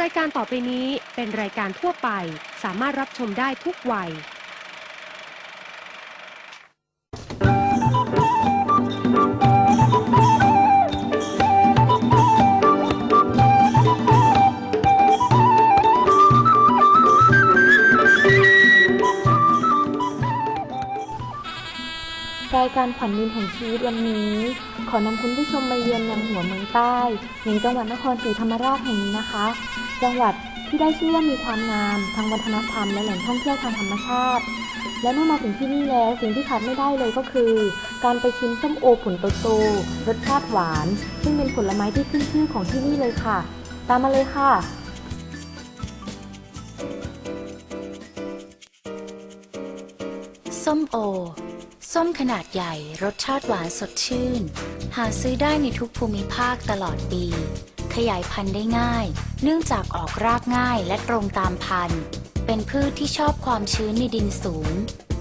รายการต่อไปนี้เป็นรายการทั่วไป สามารถรับชมได้ทุกวัย รายการขวัญดินแห่งชีวิตวันนี้ ขอนำคุณผู้ชมมาเยือนยังหัวเมืองใต้อย่งจังหวัดนครศรีธรรมราชแห่งนี้นะคะ จังหวัดที่ได้ชื่อว่ามีความงามทางวัฒนธรรมและแหล่งท่องเที่ยวทางธรรมชาติ และเมื่อมาถึงที่นี่แล้วสิ่งที่ขาดไม่ได้เลยก็คือ การไปชิมส้มโอผลโตๆรสชาติหวาน ซึ่งเป็นผลไม้ที่ขึ้นชื่อของที่นี่เลยค่ะ ตามมาเลยค่ะส้มโอ ส้มขนาดใหญ่รสชาติหวานสดชื่น หาซื้อได้ในทุกภูมิภาคตลอดปี ขยายพันธุ์ได้ง่าย เนื่องจากออกรากง่ายและตรงตามพันธุ์ เป็นพืชที่ชอบความชื้นในดินสูง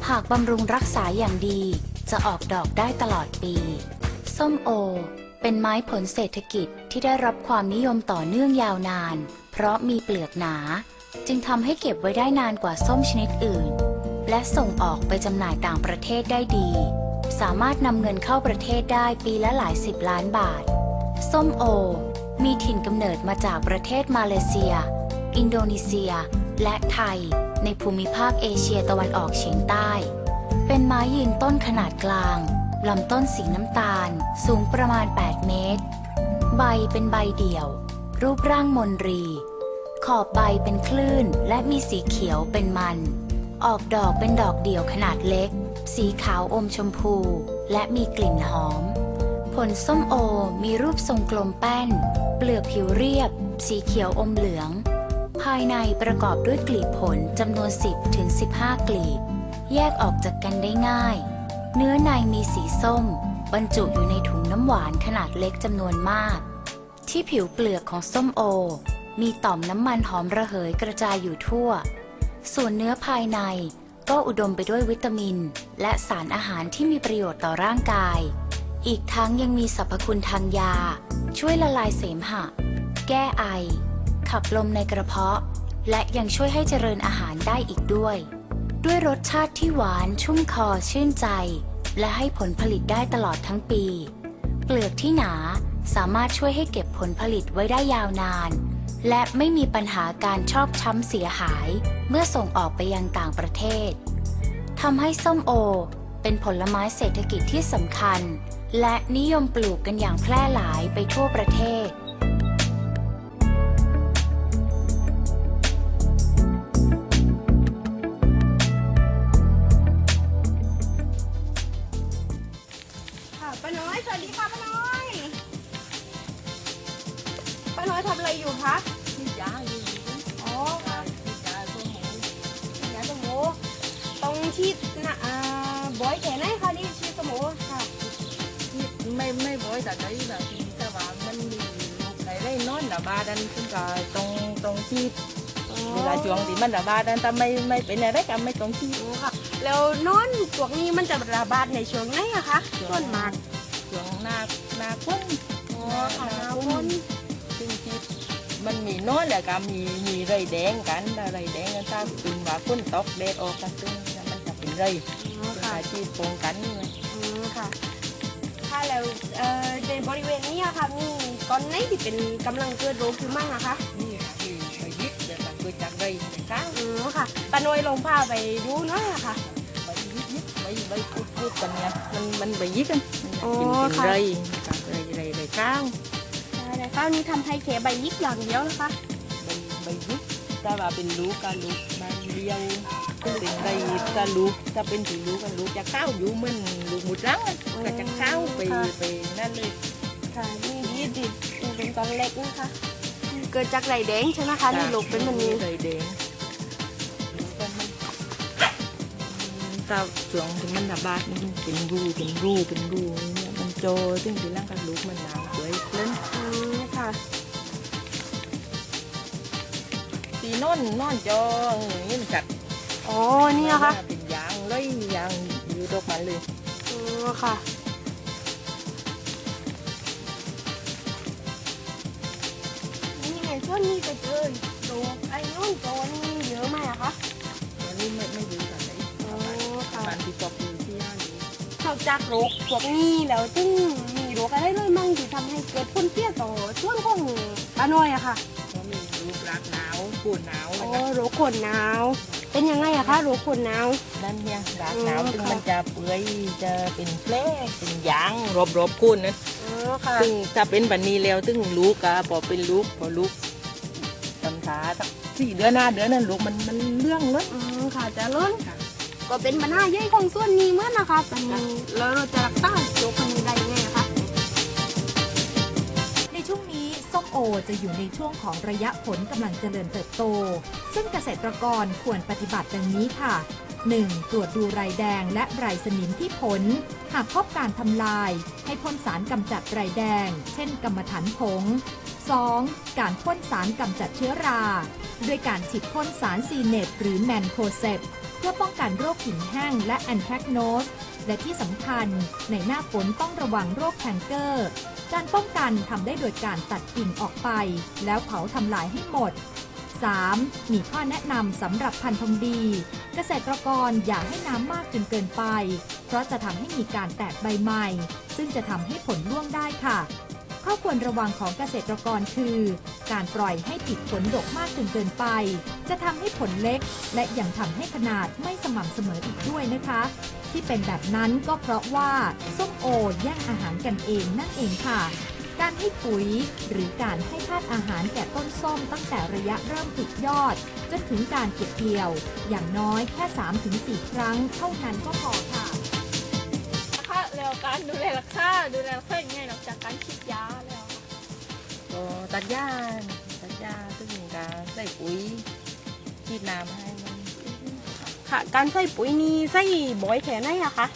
หากบำรุงรักษาอย่างดี จะออกดอกได้ตลอดปี ส้มโอ เป็นไม้ผลเศรษฐกิจที่ได้รับความนิยมต่อเนื่องยาวนาน เพราะมีเปลือกหนา จึงทำให้เก็บไว้ได้นานกว่าส้มชนิดอื่น และส่งออกไปจำหน่ายต่างประเทศได้ดี สามารถนำเงินเข้าประเทศได้ปีละหลายสิบล้านบาท ส้มโอ มีถิ่นกำเนิดมาจากประเทศมาเลเซีย อินโดนีเซีย และไทย ในภูมิภาคเอเชียตะวันออกเฉียงใต้ เป็นไม้ยืนต้นขนาดกลางลำต้นสีน้ำตาล สูงประมาณ 8 เมตร ใบเป็นใบเดี่ยว รูปร่างมนรี ขอบใบเป็นคลื่นและมีสีเขียวเป็นมัน ออกดอกเป็นดอกเดี่ยวขนาดเล็ก สีขาวอมชมพู และมีกลิ่นหอม ผลส้มโอมีรูปทรงกลมแป้น เปลือกผิวเรียบ สีเขียวอมเหลือง ภายในประกอบด้วยกลีบผลจำนวน 10ถึง15 กลีบ แยกออกจากกันได้ง่าย เนื้อในมีสีส้ม บรรจุอยู่ในถุงน้ำหวานขนาดเล็กจำนวนมาก ที่ผิวเปลือกของส้มโอ มีต่อมน้ำมันหอมระเหยกระจายอยู่ทั่ว ส่วนเนื้อภายในก็อุดมไปด้วยวิตามิน และสารอาหารที่มีประโยชน์ต่อร่างกาย อีกทั้งยังมีสรรพคุณทางยา ช่วยละลายเสมหะ แก้ไอ ขับลมในกระเพาะ และยังช่วยให้เจริญอาหารได้อีกด้วย ด้วยรสชาติที่หวานชุ่มคอชื่นใจ และให้ผลผลิตได้ตลอดทั้งปี เปลือกที่หนาสามารถช่วยให้เก็บผลผลิตไว้ได้ยาวนาน และไม่มีปัญหาการชอกช้ำเสียหาย เมื่อส่งออกไปยังต่างประเทศทำให้ส้มโอ เป็นผลไม้เศรษฐกิจที่สำคัญ และนิยมปลูกกันอย่างแพร่หลายไปทั่วประเทศ ไม่บ่อยแต่ได้แบบที่แต่ว่ามันมีไหนได้นอนระบาดันซึ่งก็ตรงตรงที่เวลาช่วงที่มันระบาดันแต่ไม่ไม่เป็นอะไรก็ไม่ตรงที่ค่ะแล้วนอนพวกนี้มันจะระบาดในช่วงไหนอะคะส่วนมากช่วงหน้าหน้าพ้นอ๋อค่ะหน้าฝนซึ่งที่มันมีนอนแล้วก็มีมีไรแดงกันแต่ไรแดงกันถ้าเป็นว่าฝนตกแดดออกกันซึ่งมันจะเป็นไรค่ะอาชีพป้องกันเลยอืมค่ะค่ะ แล้วเอ่อในบริเวณนี้อะค่ะมีก้อนไหนที่เป็นกำลังเกิดโรคอยู่มั่งอะคะนี่ค่ะคือไปยึดเดี๋ยวก็เกิดจากไรข้างอ๋อค่ะป้าน้อยลงพาไปดูหน่อยอะค่ะ ใบยิบยิบใบใบพูดพูดกันเนี่ยมันมันใบยิบกันอ๋อกินกินค่ะ ไรกับไรไรไรข้าวใช่แล้วข้าวนี้ทำให้แค่ใบยิกอย่างเดียวนะคะใบใบยิบถ้าว่าเป็นลูกกับลูกมันเลี้ยวเป็นใบกับลูกถ้าเป็นสีลูกกับลูกจะข้าวอยู่เหมัน ลูกหมดรังอะก็จะข้าวไปไปนั่นเลยค่ะนี่ดีดินี่เป็นตอนเล็กนะคะเกิดจากไรแดงใช่ไหมคะนี่ลูกเป็นแบบนี้ไรแดงลูกมันถ้าช่วงที่มันระบาดมันเป็นรูเป็นรูเป็นรูเนี่ยมันโจซึ่งทีหล่างกับลูกมันหนาวสวยเล่นอืมค่ะตีนอนนอนจองอย่างนี้มันกัดอ๋อนี่นะคะเป็นยางเลยยางอยู่ดอกมันเลย อ๋อค่ะ นี่ไงส่วนนี้ไปเจอโรคไอ้นู่นโจนี่เยอะไหมอะคะตอนนี้ไม่ไม่อยู่กันเลยโอ้ค่ะบ้านที่ปอบอยู่ที่ห้าอยู่นอกจากโรคพวกนี้แล้วซึ่งมีโรคอะไรเลยมั่งที่ทำให้เกิดผลเสียต่อส่วนของป้าน้อยอะค่ะเพราะมีลูกรักหนาวปวดหนาวโอ้นะโรคขนหนาว เป็นยังไงอะคะโรคขนหนาว นั่นเนี่ยรักหนาวอืมซึ่งค่ะ มันจะเปื่อยจะเป็นแผลเป็นยางรอบๆก้นนะอ๋อค่ะซึ่งถ้าเป็นบันนี้แล้วซึ่งลูกอะพอเป็นลูกพอลูกตำถาสักสี่เดือนหน้าเดือนนั้นลูกมันมันเรื่องเลยอืมค่ะจะล้นค่ะ ก็เป็นปัญหาใหญ่ของส่วนนี้เหมื่อนนะคะปัญหาแล้วเราจะรักษาโรคคนนี้ได้ยังไง โอจะอยู่ในช่วงของระยะผลกำลังเจริญเติบโต ซึ่งเกษตรกรควรปฏิบัติดังนี้ค่ะ 1. ตรวจดูไรแดงและไรสนิมที่ผล หากพบการทำลาย ให้พ่นสารกำจัดไรแดง เช่นกรรมฐานผง 2. การพ่นสารกำจัดเชื้อรา ด้วยการฉีดพ่นสารซีเนตหรือแมนโคเซปเพื่อป้องกันโรคหินแห้งและแอนแทรกโนสและที่สำคัญในหน้าฝนต้องระวังโรคแคนเกอร์ การป้องกันทำได้โดยการตัดกิ่งออกไป แล้วเผาทำลายให้หมด 3. มีข้อแนะนำสำหรับพันธุ์ทองดี เกษตรกรอย่าให้น้ำมากจนเกินไป เพราะจะทำให้มีการแตกใบใหม่ ซึ่งจะทำให้ผลร่วงได้ค่ะ ข้อควรระวังของเกษตรกรคือ การปล่อยให้ติดผลดกมากจนเกินไป จะทำให้ผลเล็ก และยังทำให้ขนาดไม่สม่ำเสมออีกด้วยนะคะ ที่เป็นแบบนั้นก็เพราะว่าส้มโอแย่งอาหารกันเองนั่นเองค่ะ การให้ปุ๋ยหรือการให้ธาตุอาหารแก่ต้นส้มตั้งแต่ระยะเริ่มติดยอด จนถึงการเก็บเกี่ยว อย่างน้อยแค่ 3-4 ครั้งเท่านั้นก็พอค่ะนะคะแล้วการดูแลรักษาดูแลรักษายังไงนอกจากการฉีดยาแล้วอะก็ตัดหญ้าตัดหญ้าซึ่งการใส่ปุ๋ยฉีดน้ำให้มัน ค่ะ การใส่ปุ๋ยนี้ใส่บ่อยแค่ไหนอะคะ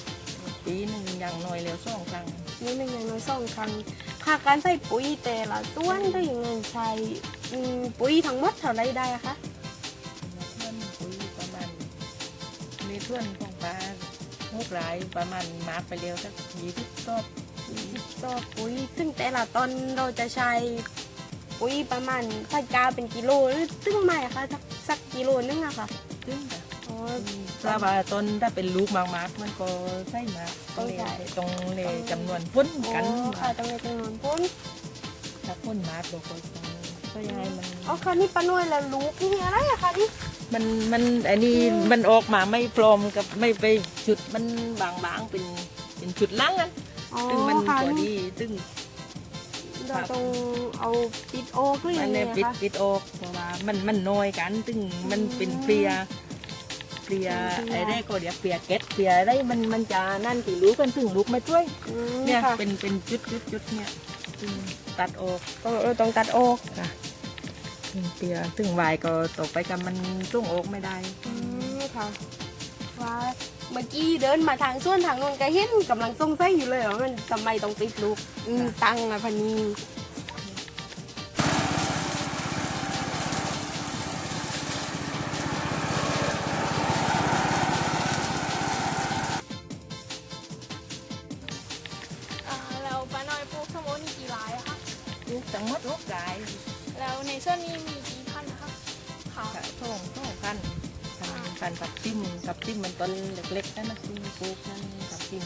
ปีหนึ่งอย่างน้อยแล้วสองครั้งนี่หนึ่งอย่างน้อยสองครั้งค่ะการใส่ปุ๋ยแต่ละส่วนได้ยังไงใช้อืมปุ๋ยทั้งหมดเท่าไรได้อะคะเพื่อนปุ๋ยประมาณมีเพื่อนของปลาหกรายประมาณมาไปเร็วสักยี่สิบรอบสิบต่อปุ๋ย ซึ่งแต่ละตอนเราจะใช้ปุ๋ยประมาณถ้ากาเป็นกิโลหรือตึ้งไม่อะคะสักสักกิโลนึงอะค่ะซึ่งค่ะอ๋อ ถ้าว่าต้นถ้าเป็นลูกมากๆมันก็ใช่มากต้องใช่ตรงเลยจำนวนพ้นอ๋กันอค่ะต้องในจำนวนพ้นถ้าพ้นมากเราก็ต้องก็ยังไงมันอ๋อค่ะนี่ป้าน้อยแล้วลูกนี่อะไรอะคะนี่มันมันอันนี้มันออกมาไม่พร้อมกับไม่ไปจุดมันบางๆเป็นเป็นจุดลังอะอ๋อซึ่งมันค่ะพอดีซึ่งเราต้องเอาปิดโอกหรือมัยันงไงเลยอะปิดคะปิดออกเพราะว่ามันมันน้อยกันซึ่งมันเป็นเพลีย เพลียเป็นเพลียไอ้ได้ก็เดี๋ยวเพลียเก็ตเพลียได้มันมันจะนั่นที่รู้กันถึงลูกมาช่วยอืมเนี่ยค่ะเป็นเป็นจุดจุดจุดเนี่ยซึ่งตัดออกต้องเออต้องตัดโอกค่ะถึงเปียถึงวายก็ต่อไปกับมันตุ้งอกไม่ได้อืมค่ะว่าเมื่อกี้เดินมาทางส่วนทางนู้นก็เห็นกำลังสงสัยอยู่เลยว่ามันทำไมต้องติดลูกอืมตังอะพันนี้ พันพันกับติ้มกับติ้มมันต้นเล็กๆนั่นนะซึ่งปลูกนั่นกับติ้ม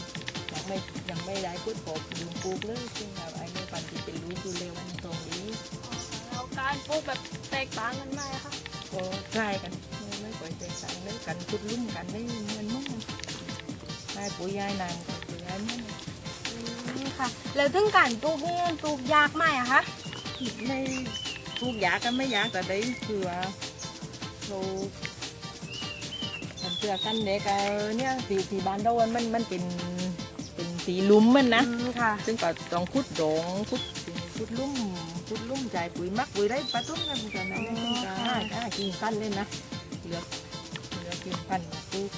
ยังไม่ยังไม่ได้พูดผมลืมปลูกเลยซึ่งแบบไอ้นี่พันที่เป็นลูกดูเร็วมันตรงนี้อ๋อแล้วการปลูกแบบแตกต่างกันไหมอะคะก็ใกล้กันไม่ไม่ปล่อยใจสั่งได้กันคุดลุ่มกันได้เงินมุ่งได้ปุ๋ยยายนางกับปุ๋ยยายมุ่งอืมค่ะ แล้วถึงการปลูกนี่ปลูกยากไหมอะคะไม่ปลูกยากกันไม่ยากแต่ได้คือว่าเราทำ เชื่อกันเด็กเออเนี่ยสีสีบ้านเราอะมันมันเป็นเป็นสีลุ่มมันนะ อืมค่ะซึ่งก็ต้องคุดโดงคุดคุดลุ่มคุดลุ่มใจายปุ๋ยมักปุ๋ยได้ปลาตุ้มกันตอนนั้นซึ่งก็ห้าห้ากินพันเลยนะเหลือเหลือกินพันปลูก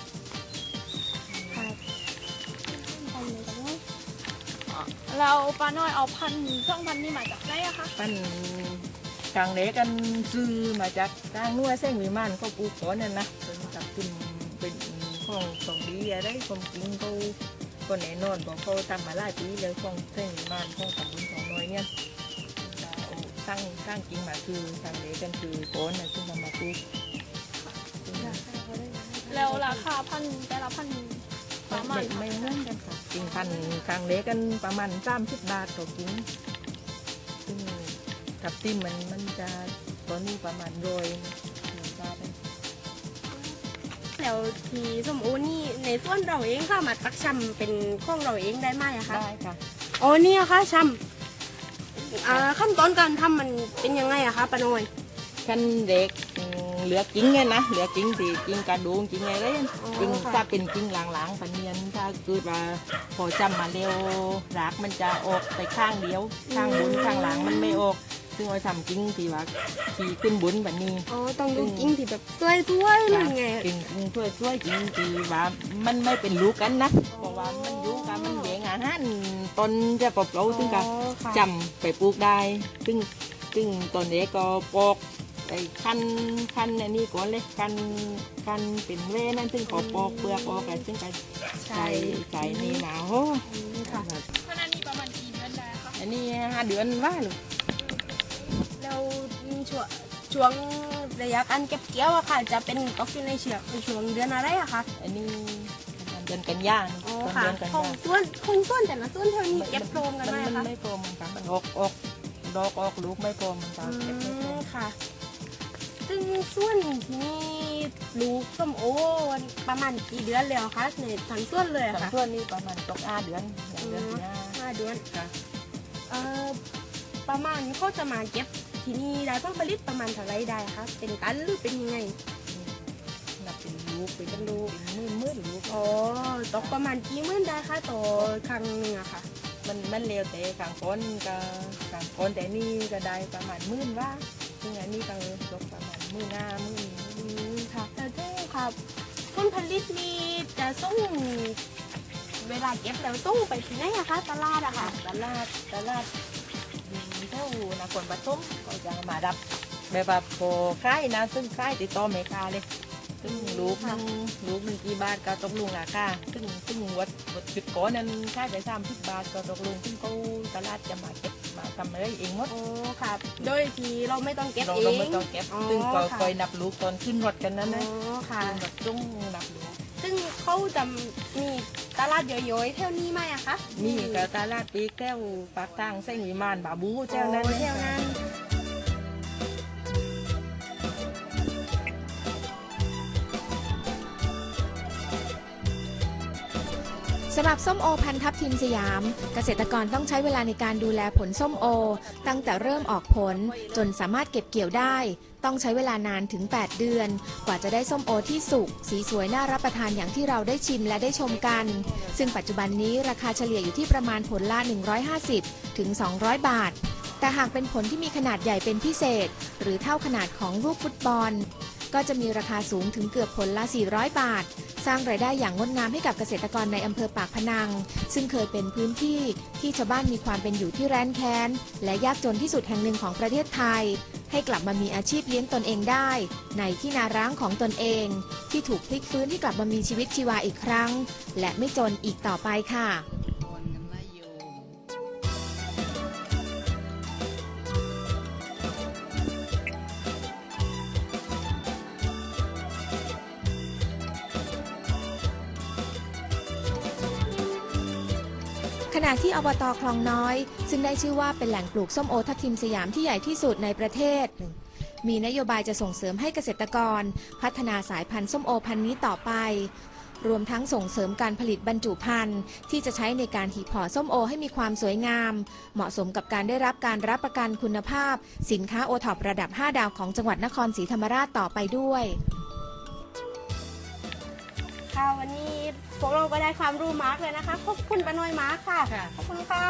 ค่ะแล้วป้าน้อยเอาพันธุ์ช่องพันธุ์นี่มาจากไหนอะคะปั้นกลางเล็กกันซื้อมาจากกลางนัวเส้งวิมานก็ปลูกก่อนนั่นนะ ของของดีอะไรของกินเขาก็แน่นอนบอกเขาทำมาหลายปีแล้วของเส้งวิมานของตำบลของน้อยเนี่ยจะเอาตั้งตั้งกิ่งมาคือทางเล็กกันคือโคนนะซึ่งทำมาปลูกซึ่งแล้วราคาพันธุ์แต่ละพันธุ์ประมาณไม่ไม่เหมือนกันค่ะกิ่งพันธุ์ทางเล็กกันประมาณสามสิบบาทต่อกิ่งซึ่งทับทิมมันมันจะตัวนี้ประมาณโรย แล้วทีสมโอนี่ในส่วนเราเองค่ะมาตักชำเป็นของเราเองได้ไหมอะคะได้ค่ะอ๋อนี่อะคะชำอ่าขั้นตอนการทำมันเป็นยังไงอะคะป้าน้อยขั้นเด็กอืมเหลือกิ่งไงนะเหลือกิ่งที่กิ่งกระดูกกิ่งอะไรนั่นอ๋อกิ่งค่ะถ้าเป็นกิ่งหลังๆปันเนียนถ้าเกิดว่าพอจำมาเร็วรากมันจะออกไปข้างเดียว ข้างบนข้างหลังมันไม่ออก ซึ่งเราทำกิ่งที่ว่าที่ขึ้นบนแบบนี้อ๋อต้องดูกิ้งที่แบบสวยๆเลยไงกิ่งช่วยช่วยๆกิ่งที่ว่ามันไม่เป็นลูกกันนะเพราะว่ามันอยู่กันมันแยงอาหารต้นจะปลอบเราซึ่งกันอ๋อค่ะจำไปปลูกได้ ซึ่งซึ่งตอนนี้ก็ปอกไอ้คันคันอันนี้ก่อนเลยคันคันเป็นเว้นั่นซึ่งขอปอกเปลือกออกกันซึ่งกันใส่ใส่นี่หนาวอืมค่ะเพราะนั้นมีประมาณกี่เดือนได้คะอันนี้ห้าเดือนว่าลูก แล้วช่วงช่วงระยะการเก็บเกี่ยวอะค่ะ จะเป็นตกอยู่ในเชือกในช่วงเดือนอะไรอะคะอันนี้ประมาณเดือนกันยาอ๋อต้นค่ะเดือนกันของยาส่วนของส่วนแต่ละส่วนเท่านี้เก็บโครมกันไหมมัอะคะไม่โปรมค่ะมันออกออกดอกออกลูกไม่โปรมมันจะอืเก็บไม่โปรมมค่ะ ซึ่งส่วนที่ลูกส้มโอประมาณกี่เดือนแล้วคะในทั้งส่วนเลยอะสังค่ะ ส่วนนี้ประมาณตกห้าเดือนอย่างเดือนที่ห้าห้าเดือนค่ะ เอ่อประมาณเขาจะมาเก็บ ที่นี่ได้ผลผลิตประมาณเท่าไรได้คะเป็นตันหรือเป็นยังไงนับเป็นลูกเป็นลูกเป็นมื่นมื่นลูกอ๋อตกประมาณกี่หมื่นได้คะต่อครั้งหนึ่งอะค่ะ มันมันเร็วแต่กลางคนก็กลางคนแต่นี่ก็ได้ประมาณหมื่นว่าซึ่งอันนี้ก็ตกประมาณหมื่นห้าหมื่นอืมค่ะแต่ที่ครับผลผลิตนี่จะส่งเวลาเก็บแล้วส่งไปที่ไหนอะคะตลาดอะค่ะตลาดตลาด อยู่เท่านครปฐมก็จะมารับแบบว่าพอค่ายนะ ซึ่งค่ายติดต่อเมกาเลยซึ่งลูกหนึงลูกหนึ่งกี่บาทก็ตกลงราคาซึ่งซึ่งวัดวัดจุดก่อนนั้นค่ายไปสามสิบบาทก็ตกลงซึ่งเขาตลาดจะมาเก็บมาทำอะไรเองหมดอ๋อครับ โดยที่เราไม่ต้องเก็บเราเอเรางไม่ต้องเก็บอ๋อซึ่งก็ค่ะคอยนับลูกตอนขึ้นรถกันนั้นอ๋นะอค่ะขึ้นรถจุ้งนับลูกซึ่งเขาจะมี ตลาดย่อยๆเท่านี้ไหมอะคะมีกับตลาดปีกแก้วปากทางเส้นวิมานบาบูเจ้านั้นโอ้นะเท่านั้น สำหรับส้มโอพันทับทิมสยาม เกษตรกรต้องใช้เวลาในการดูแลผลส้มโอ ตั้งแต่เริ่มออกผลจนสามารถเก็บเกี่ยวได้ ต้องใช้เวลานานถึง 8 เดือน กว่าจะได้ส้มโอที่สุกสีสวยน่ารับประทานอย่างที่เราได้ชิมและได้ชมกัน ซึ่งปัจจุบันนี้ราคาเฉลี่ยอยู่ที่ประมาณผลละ 150 ถึง 200 บาท แต่หากเป็นผลที่มีขนาดใหญ่เป็นพิเศษ หรือเท่าขนาดของลูกฟุตบอล ก็จะมีราคาสูงถึงเกือบผลละ 400 บาท สร้างรายได้อย่างงดงามให้กับเกษตรกรในอำเภอปากพนัง ซึ่งเคยเป็นพื้นที่ที่ชาวบ้านมีความเป็นอยู่ที่แร้นแค้น และยากจนที่สุดแห่งหนึ่งของประเทศไทย ให้กลับมามีอาชีพเลี้ยงตนเองได้ ในที่นาร้างของตนเอง ที่ถูกพลิกฟื้นให้กลับมามีชีวิตชีวาอีกครั้ง และไม่จนอีกต่อไปค่ะ ณะที่อบตคลองน้อย ซึ่งได้ชื่อว่าเป็นแหล่งปลูกส้มโอทับทิมสยามที่ใหญ่ที่สุดในประเทศ มีนโยบายจะส่งเสริมให้เกษตรกร พัฒนาสายพันธุ์ส้มโอพันธุ์นี้ต่อไป รวมทั้งส่งเสริมการผลิตบรรจุภัณฑ์ที่จะใช้ในการหีบห่อส้มโอให้มีความสวยงาม เหมาะสมกับการได้รับการรับประกันคุณภาพ สินค้าโอท็อประดับ 5 ดาวของจังหวัดนครศรีธรรมราชต่อไปด้วย ค่ะวันนี้ พวกเราก็ได้ความรู้มากเลยนะคะ ขอบคุณป้าน้อยมากค่ะ ค่ะ ขอบคุณค่ะ